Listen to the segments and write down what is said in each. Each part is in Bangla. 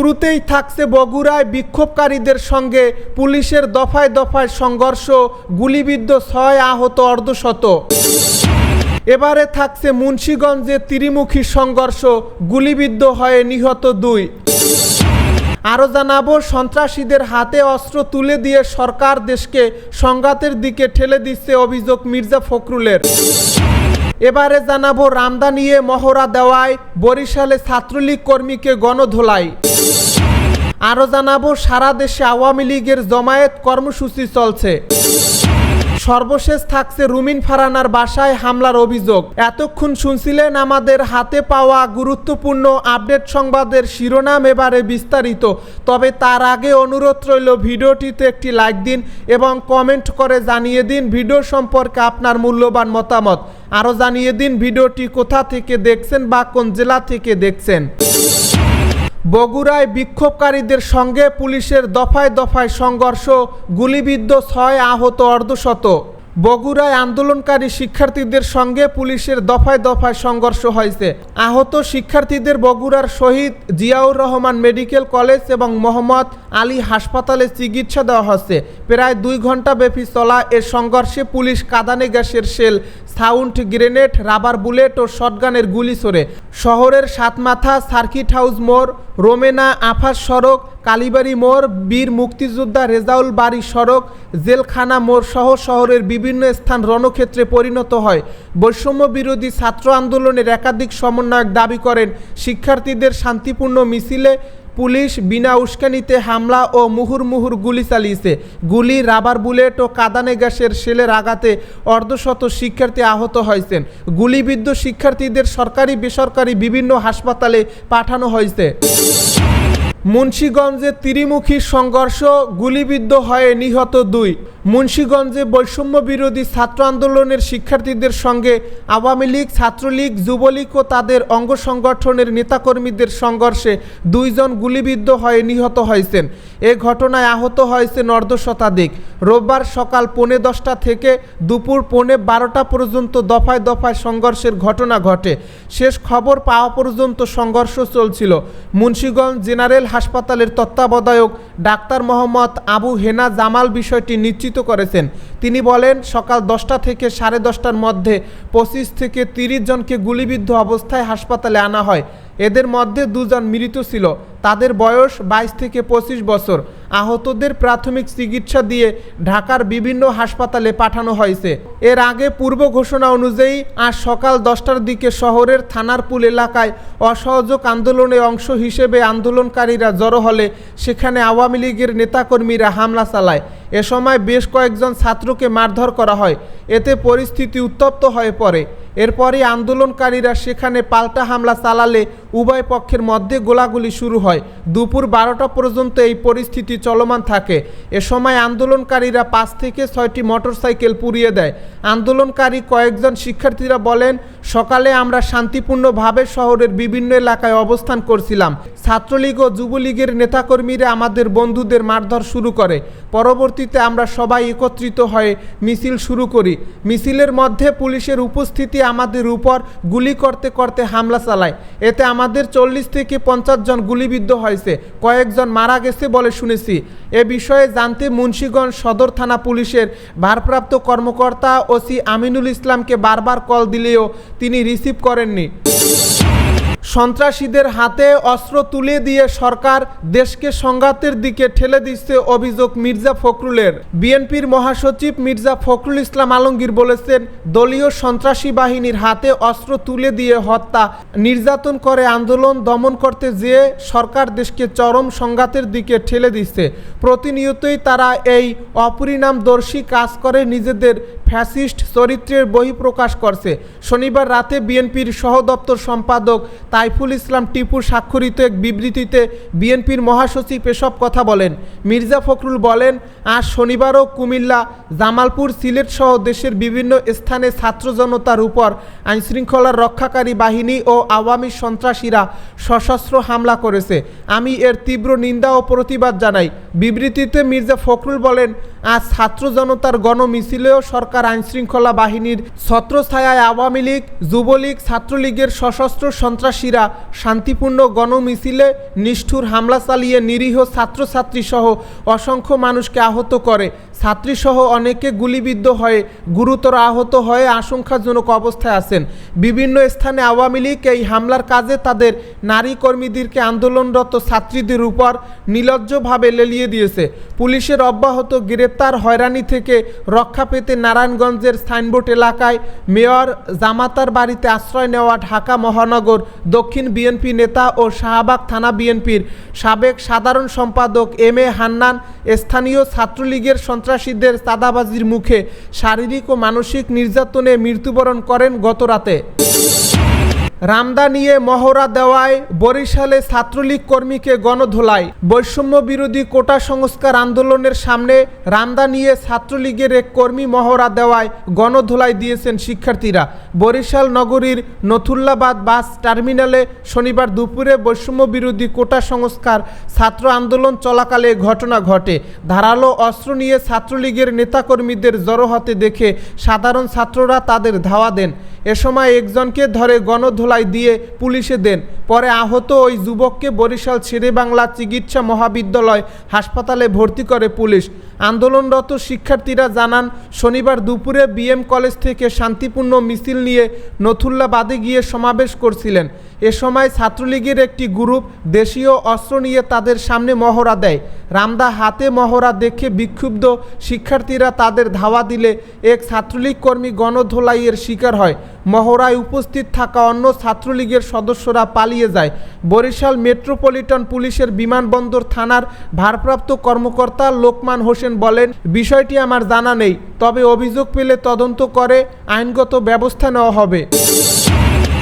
শুরুতেই থাকছে বগুড়ায় বিক্ষোভকারীদের সঙ্গে পুলিশের দফায় দফায় সংঘর্ষ, গুলিবিদ্ধ ছয় আহত অর্ধশত। এবারে থাকছে মুন্সীগঞ্জে ত্রিমুখী সংঘর্ষ, গুলিবিদ্ধ হয়ে নিহত দুই। আরও জানাব, সন্ত্রাসীদের হাতে অস্ত্র তুলে দিয়ে সরকার দেশকে সংঘাতের দিকে ঠেলে দিচ্ছে অভিযোগ মির্জা ফখরুলের। এবারে জানাব রামদা নিয়ে মহড়া দেওয়ায় বরিশালে ছাত্রলীগ কর্মীকে গণধোলাই। আরও জানাব সারা দেশে আওয়ামী লীগের জমায়েত কর্মসূচি চলছে। সর্বশেষ থাকছে রুমিন ফারানার বাসায় হামলার অভিযোগ। এতক্ষণ শুনছিলেন আমাদের হাতে পাওয়া গুরুত্বপূর্ণ আপডেট সংবাদের শিরোনাম এবারে বিস্তারিত। তবে তার আগে অনুরোধ রইল ভিডিওটিতে একটি লাইক দিন এবং কমেন্ট করে জানিয়ে দিন ভিডিও সম্পর্কে আপনার মূল্যবান মতামত। আরও জানিয়ে দিন ভিডিওটি কোথা থেকে দেখছেন বা কোন জেলা থেকে দেখছেন। বগুড়ায় বিক্ষোভকারীদের সঙ্গে পুলিশের দফায় দফায় সংঘর্ষ, গুলিবিদ্ধ ছয় আহত অর্ধশত। বগুড়ায় আন্দোলনকারী শিক্ষার্থীদের সঙ্গে পুলিশের দফায় দফায় সংঘর্ষ হয়েছে। আহত শিক্ষার্থীদের বগুড়ার শহীদ জিয়াউর রহমান মেডিকেল কলেজ এবং মোহাম্মদ আলী হাসপাতালে চিকিৎসা দেওয়া হচ্ছে। প্রায় দুই ঘণ্টা ব্যাপী চলা এ সংঘর্ষে পুলিশ কাদানে গ্যাসের shell, sound grenade, rubber bullet ও শটগানের গুলি ছোড়ে। শহরের সাতমাথা সার্কিট হাউস মোড়, রোমেনা আফাস সড়ক কালীবাড়ি মোড়, বীর মুক্তিযোদ্ধা রেজাউল বাড়ি সড়ক, জেলখানা মোড় সহ শহরের বিভিন্ন স্থান রণক্ষেত্রে পরিণত হয়। বৈষম্য বিরোধী ছাত্র আন্দোলনের একাধিক সমন্বয়ক দাবি করেন, শিক্ষার্থীদের শান্তিপূর্ণ মিছিলে পুলিশ বিনা উস্কানিতে হামলা ও মুহুর মুহুর গুলি চালিয়েছে। গুলি, রাবার বুলেট ও কাদানে গ্যাসের সেলের আঘাতে অর্ধশত শিক্ষার্থী আহত হয়েছেন। গুলিবিদ্ধ শিক্ষার্থীদের সরকারি বেসরকারি বিভিন্ন হাসপাতালে পাঠানো হয়েছে। মুন্সীগঞ্জে ত্রিমুখী সংঘর্ষ, গুলিবিদ্ধ হয়ে নিহত দুই। মুন্সীগঞ্জে বৈষম্য বিরোধী ছাত্র আন্দোলনের শিক্ষার্থীদের সঙ্গে আওয়ামী লীগ, ছাত্রলীগ, যুবলীগ ও তাদের অঙ্গ সংগঠনের নেতাকর্মীদের সংঘর্ষে দুইজন গুলিবিদ্ধ হয়ে নিহত হয়েছেন। এ ঘটনায় আহত হয়েছেন অর্ধ শতাধিক। রোববার সকাল পৌনে দশটা থেকে দুপুর পৌনে বারোটা পর্যন্ত দফায় দফায় সংঘর্ষের ঘটনা ঘটে। শেষ খবর পাওয়া পর্যন্ত সংঘর্ষ চলছিল। মুন্সীগঞ্জ জেনারেল হাসপাতালের তত্ত্বাবধায়ক ডাক্তার মোহাম্মদ আবু হেনা জামাল বিষয়টি নিশ্চিত করেছেন। তিনি বলেন, সকাল দশটা থেকে সাড়ে দশটার মধ্যে পঁচিশ থেকে তিরিশ জনকে গুলিবিদ্ধ অবস্থায় হাসপাতালে আনা হয়। এদের মধ্যে দুজন মৃত ছিল। তাদের বয়স বাইশ থেকে পঁচিশ বছর। আহতদের প্রাথমিক চিকিৎসা দিয়ে ঢাকার বিভিন্ন হাসপাতালে পাঠানো হয়েছে। এর আগে পূর্ব ঘোষণা অনুযায়ী আজ সকাল দশটার দিকে শহরের থানারপুল এলাকায় অসহযোগ আন্দোলনে অংশ হিসেবে আন্দোলনকারীরা জড়ো হলে সেখানে আওয়ামী লীগের নেতাকর্মীরা হামলা চালায়। এ সময় বেশ কয়েকজন ছাত্রকে মারধর করা হয়। এতে পরিস্থিতি উত্তপ্ত হয়ে পড়ে। এরপরই আন্দোলনকারীরা সেখানে পাল্টা হামলা চালালে উভয় পক্ষের মধ্যে গোলাগুলি শুরু হয়। দুপুর বারোটা পর্যন্ত এই পরিস্থিতি চলমান থাকে। এ সময় আন্দোলনকারীরা পাঁচ থেকে ছয়টি মোটরসাইকেল পুড়িয়ে দেয়। আন্দোলনকারী কয়েকজন শিক্ষার্থীরা বলেন, সকালে আমরা শান্তিপূর্ণভাবে শহরের বিভিন্ন এলাকায় অবস্থান করছিলাম। ছাত্রলীগ ও যুবলীগের নেতাকর্মীরা আমাদের বন্ধুদের মারধর শুরু করে। পরবর্তীতে আমরা সবাই একত্রিত হয়ে মিছিল শুরু করি। মিছিলের মধ্যে পুলিশের উপস্থিতি আমাদের উপর গুলি করতে করতে হামলা চালায়। এতে আমাদের চল্লিশ থেকে পঞ্চাশ জন গুলিবিদ্ধ হয়েছে। কয়েকজন মারা গেছে বলে শুনেছি। এ বিষয়ে জানতে মুন্সীগঞ্জ সদর থানা পুলিশের ভারপ্রাপ্ত কর্মকর্তা ওসি আমিনুল ইসলামকে বারবার কল দিলেও তিনি রিসিভ করেননি। সন্ত্রাসীদের হাতে অস্ত্র তুলে দিয়ে সরকার দেশকে সংঘাতের দিকে ঠেলে দিচ্ছে অভিযোগ মির্জা ফখরুলের। বিএনপির মহাসচিব মির্জা ফখরুল ইসলাম আলমগীর বলেছেন, দলীয় সন্ত্রাসী বাহিনীর হাতে অস্ত্র তুলে দিয়ে হত্যা, নির্যাতন করে আন্দোলন দমন করতে যেয়ে সরকার দেশকে চরম সংঘাতের দিকে ঠেলে দিচ্ছে। প্রতিনিয়তই তারা এই অপরিণামদর্শী কাজ করে নিজেদের ফ্যাসিস্ট চরিত্রের বহিঃপ্রকাশ করছে। শনিবার রাতে বিএনপির সহ দপ্তর সম্পাদক তাইফুল ইসলাম টিপু স্বাক্ষরিত এক বিবৃতিতে বিএনপির মহাসচিব এসব কথা বলেন। মির্জা ফখরুল বলেন, আজ শনিবারও কুমিল্লা, জামালপুর, সিলেট সহ দেশের বিভিন্ন স্থানে ছাত্র জনতার উপর আইনশৃঙ্খলার রক্ষাকারী বাহিনী ও আওয়ামী সন্ত্রাসীরা সশস্ত্র হামলা করেছে। আমি এর তীব্র নিন্দা ও প্রতিবাদ জানাই। বিবৃতিতে মির্জা ফখরুল বলেন, আজ ছাত্র জনতার গণমিছিলেও সরকার সরকার আইনশৃঙ্খলা বাহিনীর ছত্রছায়ায় আওয়ামী লীগ, যুবলীগ, ছাত্রলীগের সশস্ত্র সন্ত্রাসীরা শান্তিপূর্ণ গণমিছিলে নিষ্ঠুর হামলা চালিয়ে নিরীহ ছাত্রছাত্রী সহ অসংখ্য মানুষকে আহত করে। ছাত্রীসহ অনেকে গুলিবিদ্ধ হয়ে গুরুতর আহত হয়ে আশঙ্কাজনক অবস্থায় আছেন। বিভিন্ন স্থানে আওয়ামী লীগ এই হামলার কাজে তাদের নারী কর্মীদেরকে আন্দোলনরত ছাত্রীদের উপর নিলজ্জভাবে লেলিয়ে দিয়েছে। পুলিশের অব্যাহত গ্রেপ্তার হয়রানি থেকে রক্ষা পেতে নারায়ণগঞ্জের সাইনবোর্ড এলাকায় মেয়র জামাতার বাড়িতে আশ্রয় নেওয়া ঢাকা মহানগর দক্ষিণ বিএনপি নেতা ও শাহবাগ থানা বিএনপির সাবেক সাধারণ সম্পাদক এম এ হান্নান স্থানীয় ছাত্রলীগের সন্ত্রাসীদের চাঁদাবাজির মুখে শারীরিক ও মানসিক নির্যাতনে মৃত্যুবরণ করেন গতরাতে রামদা নিয়ে মহড়া দেওয়ায় বরিশালে ছাত্রলীগ কর্মীকে গণধোলাই। বৈষম্য বিরোধী কোটা সংস্কার আন্দোলনের সামনে রামদা নিয়ে ছাত্রলীগের এক কর্মী মহড়া দেওয়ায় গণধোলাই দিয়েছেন শিক্ষার্থীরা। বরিশাল নগরীর নথুল্লাবাদ বাস টার্মিনালে শনিবার দুপুরে বৈষম্য বিরোধী কোটা সংস্কার ছাত্র আন্দোলন চলাকালে ঘটনা ঘটে। ধারালো অস্ত্র নিয়ে ছাত্রলীগের নেতাকর্মীদের জড়ো হতে দেখে সাধারণ ছাত্ররা তাদের ধাওয়া দেন। এ সময় একজনকে ধরে গণধোলাই দিয়ে পুলিশে দেন। পরে আহত ওই যুবককে বরিশাল শেরেবাংলা চিকিৎসা মহাবিদ্যালয় হাসপাতালে ভর্তি করে পুলিশ। আন্দোলনরত শিক্ষার্থীরা জানান, শনিবার দুপুরে বিএম কলেজ থেকে শান্তিপূর্ণ মিছিল নিয়ে নথুল্লাবাদে গিয়ে সমাবেশ করছিলেন। এ সময় ছাত্রলীগের একটি গ্রুপ দেশীয় অস্ত্র নিয়ে তাদের সামনে মহড়া দেয়। রামদা হাতে মহড়া দেখে বিক্ষুব্ধ শিক্ষার্থীরা তাদের ধাওয়া দিলে এক ছাত্রলীগ কর্মী গণধোলাইয়ের শিকার হয়। মহড়ায় উপস্থিত থাকা অন্য ছাত্রলীগের সদস্যরা পালিয়ে যায়। বরিশাল মেট্রোপলিটন পুলিশের বিমানবন্দর থানার ভারপ্রাপ্ত কর্মকর্তা লোকমান হোসেন বলেন, বিষয়টি আমার জানা নেই, তবে অভিযোগ পেলে তদন্ত করে, আইনগত ব্যবস্থা নেওয়া হবে।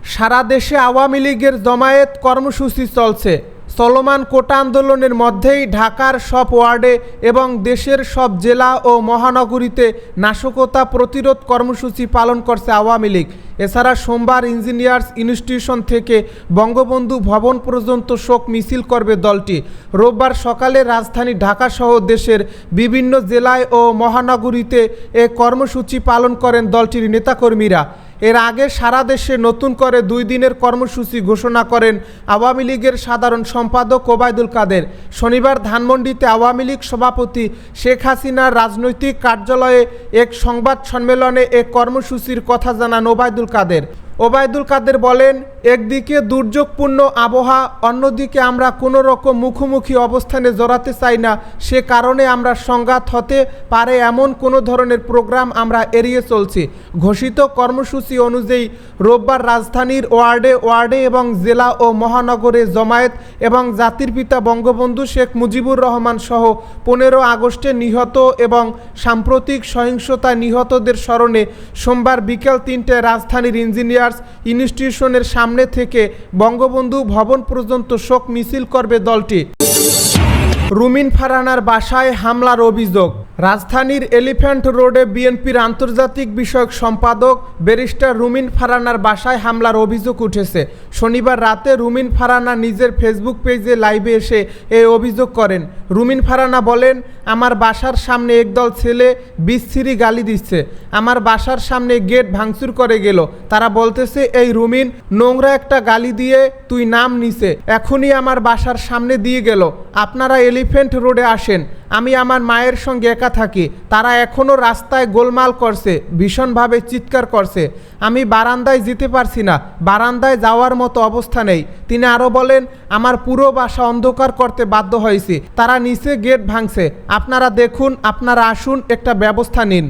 সারা দেশে আওয়ামী লীগের জমায়েত কর্মসূচি চলছে। চলমান কোটা আন্দোলনের মধ্যেই ঢাকার সব ওয়ার্ডে এবং দেশের সব জেলা ও মহানগরীতে নাশকতা প্রতিরোধ কর্মসূচি পালন করছে আওয়ামী লীগ। এছাড়া সোমবার ইঞ্জিনিয়ার্স ইনস্টিটিউশন থেকে বঙ্গবন্ধু ভবন পর্যন্ত শোক মিছিল করবে দলটি। রোববার সকালে রাজধানী ঢাকাসহ দেশের বিভিন্ন জেলায় ও মহানগরীতে এ কর্মসূচি পালন করেন দলটির নেতাকর্মীরা। এর আগে সারা দেশে নতুন করে দুই দিনের কর্মসূচি ঘোষণা করেন আওয়ামী লীগের সাধারণ সম্পাদক ওবায়দুল কাদের। শনিবার ধানমন্ডিতে আওয়ামী লীগ সভাপতি শেখ হাসিনার রাজনৈতিক কার্যালয়ে এক সংবাদ সম্মেলনে এক কর্মসূচির কথা জানান ওবায়দুল কাদের। ওবায়দুল কাদের বলেন, একদিকে দুর্যোগপূর্ণ আবহাওয়া, অন্যদিকে আমরা কোনো রকম মুখোমুখি অবস্থানে জড়াতে চাই না। সে কারণে আমরা সংঘাত হতে পারে এমন কোনো ধরনের প্রোগ্রাম আমরা এড়িয়ে চলছি। ঘোষিত কর্মসূচি অনুযায়ী রোববার রাজধানীর ওয়ার্ডে ওয়ার্ডে এবং জেলা ও মহানগরে জমায়েত এবং জাতির পিতা বঙ্গবন্ধু শেখ মুজিবুর রহমান সহ পনেরো আগস্টে নিহত এবং সাম্প্রতিক সহিংসতায় নিহতদের স্মরণে সোমবার বিকেল তিনটে রাজধানীর ইঞ্জিনিয়ার্স ইনস্টিটিউশনের সামনে থেকে বঙ্গবন্ধু ভবন পর্যন্ত শোক মিছিল করবে দলটি। রুমিন ফারানার বাসায় হামলার অভিযোগ। রাজধানীর এলিফ্যান্ট রোডে বিএনপির আন্তর্জাতিক বিষয়ক সম্পাদক ব্যারিস্টার রুমিন ফারানার বাসায় হামলার অভিযোগ উঠেছে। শনিবার রাতে রুমিন ফারানা নিজের ফেসবুক পেজে লাইভে এসে এই অভিযোগ করেন। রুমিন ফারানা বলেন, আমার বাসার সামনে একদল ছেলে বিচ্ছিরি গালি দিচ্ছে। আমার বাসার সামনে গেট ভাঙচুর করে গেল। তারা বলতেছে, এই রুমিন, নোংরা একটা গালি দিয়ে তুই নাম নিছে এখনই আমার বাসার সামনে দিয়ে গেল। আপনারা এলিফ্যান্ট রোডে আসেন। আমি আমার মায়ের সঙ্গে একা থাকি, তারা এখনও রাস্তায় গোলমাল করছে, ভীষণভাবে চিৎকার করছে। আমি বারান্দায় যেতে পারছি না, বারান্দায় যাওয়ার মতো অবস্থা নেই। তিনি আরও বলেন, আমার পুরো বাসা অন্ধকার করতে বাধ্য হয়েছি। তারা নিচে গেট ভাঙছে। আপনারা দেখুন, আপনারা আসুন, একটা ব্যবস্থা নিন।